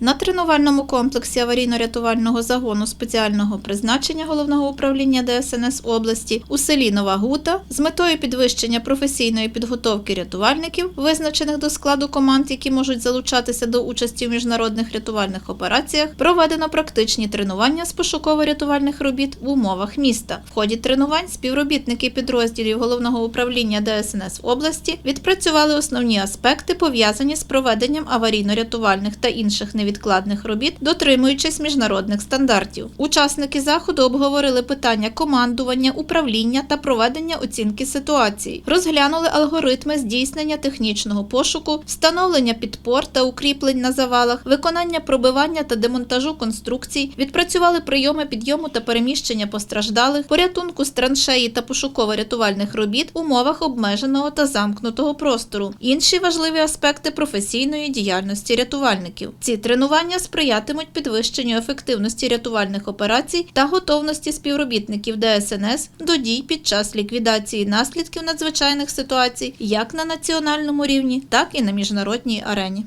На тренувальному комплексі аварійно-рятувального загону спеціального призначення головного управління ДСНС області у селі Нова Гута з метою підвищення професійної підготовки рятувальників, визначених до складу команд, які можуть залучатися до участі в міжнародних рятувальних операціях, проведено практичні тренування з пошуково-рятувальних робіт в умовах міста. В ході тренувань співробітники підрозділів головного управління ДСНС області відпрацювали основні аспекти, пов'язані з проведенням аварійно-рятувальних та інших невідкладних робіт, дотримуючись міжнародних стандартів. Учасники заходу обговорили питання командування, управління та проведення оцінки ситуації, розглянули алгоритми здійснення технічного пошуку, встановлення підпор та укріплень на завалах, виконання пробивання та демонтажу конструкцій, відпрацювали прийоми підйому та переміщення постраждалих, порятунку з траншеї та пошуково-рятувальних робіт в умовах обмеженого та замкнутого простору. Інші важливі аспекти професійної діяльності рятувальників. Ці тренування сприятимуть підвищенню ефективності рятувальних операцій та готовності співробітників ДСНС до дій під час ліквідації наслідків надзвичайних ситуацій як на національному рівні, так і на міжнародній арені.